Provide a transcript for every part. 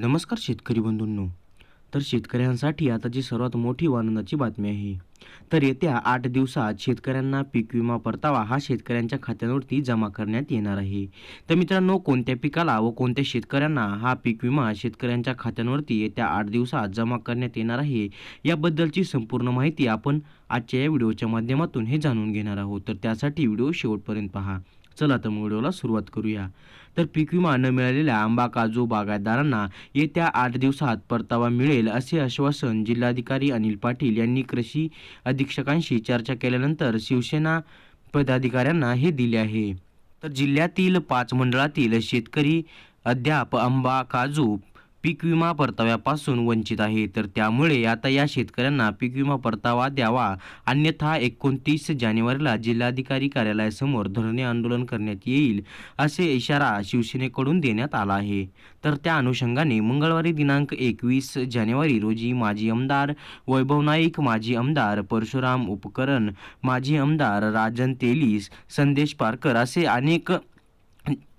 नमस्कार शेतकरी बंधूंनो. तर शेतकऱ्यांसाठी आताची सर्वात मोठी व आनंदाची बातमी आहे. तर येत्या आठ दिवसात शेतकऱ्यांना पीक विमा परतावा हा शेतकऱ्यांच्या खात्यांवरती जमा करण्यात येणार आहे. तर मित्रांनो कोणत्या पिकाला व कोणत्या शेतकऱ्यांना हा पीक विमा शेतकऱ्यांच्या खात्यांवरती येत्या आठ दिवसात जमा करण्यात येणार आहे याबद्दलची संपूर्ण माहिती आपण आजच्या या व्हिडिओच्या माध्यमातून हे जाणून घेणार आहोत. तर त्यासाठी व्हिडिओ शेवटपर्यंत पहा. चला तर मग व्हिडिओला सुरुवात करूया. तर पीक विमा न मिळालेल्या आंबा काजू बागायतदारांना येत्या आठ दिवसात परतावा मिळेल असे आश्वासन जिल्हाधिकारी अनिल पाटील यांनी कृषी अधीक्षकांशी चर्चा केल्यानंतर शिवसेना पदाधिकाऱ्यांना हे दिले आहे. तर जिल्ह्यातील पाच मंडळातील शेतकरी अद्याप आंबा काजू पीक विमा परताव्यापासून वंचित आहे. तर त्यामुळे आता या शेतकऱ्यांना पीक विमा परतावा द्यावा. अन्यथा एकोणतीस जानेवारीला जिल्हाधिकारी कार्यालयासमोर धरणे आंदोलन करण्यात येईल असे इशारा शिवसेनेकडून देण्यात आला आहे. तर त्या अनुषंगाने मंगळवारी दिनांक एकवीस जानेवारी रोजी माजी आमदार वैभव नाईक माजी आमदार परशुराम उपकरण माजी आमदार राजन तेलीस संदेश पारकर असे अनेक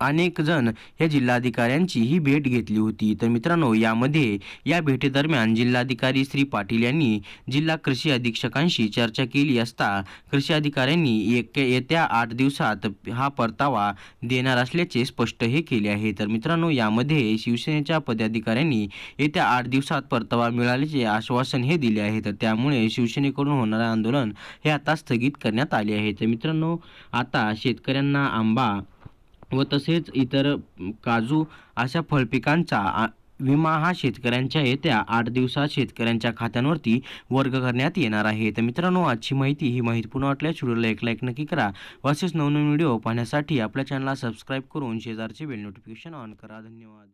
अनेक जण या जिल्हाधिकाऱ्यांची ही भेट घेतली होती. तर मित्रांनो यामध्ये या भेटीदरम्यान जिल्हाधिकारी श्री पाटील यांनी जिल्हा कृषी अधीक्षकांशी चर्चा केली असता कृषी अधिकाऱ्यांनी एक येत्या आठ दिवसात हा परतावा देणार असल्याचे स्पष्ट हे केले आहे. तर मित्रांनो यामध्ये शिवसेनेच्या पदाधिकाऱ्यांनी येत्या आठ दिवसात परतावा मिळाल्याचे आश्वासन हे दिले आहे. तर त्यामुळे शिवसेनेकडून होणारे आंदोलन हे आता स्थगित करण्यात आले आहे. तर मित्रांनो आता शेतकऱ्यांना आंबा व तसेच इतर काजू अशा फळपिकांचा आ- विमा हा शेतकऱ्यांच्या येत्या आठ दिवसात शेतकऱ्यांच्या खात्यांवरती वर्ग करण्यात येणार आहे. तर मित्रांनो आजची माहिती ही माहिती पूर्ण वाटल्यास व्हिडिओला एक लाईक नक्की करा व असेच नवनवीन व्हिडिओ पाहण्यासाठी आपल्या चॅनलला सबस्क्राईब करून शेजारचे बेल नोटिफिकेशन ऑन करा. धन्यवाद.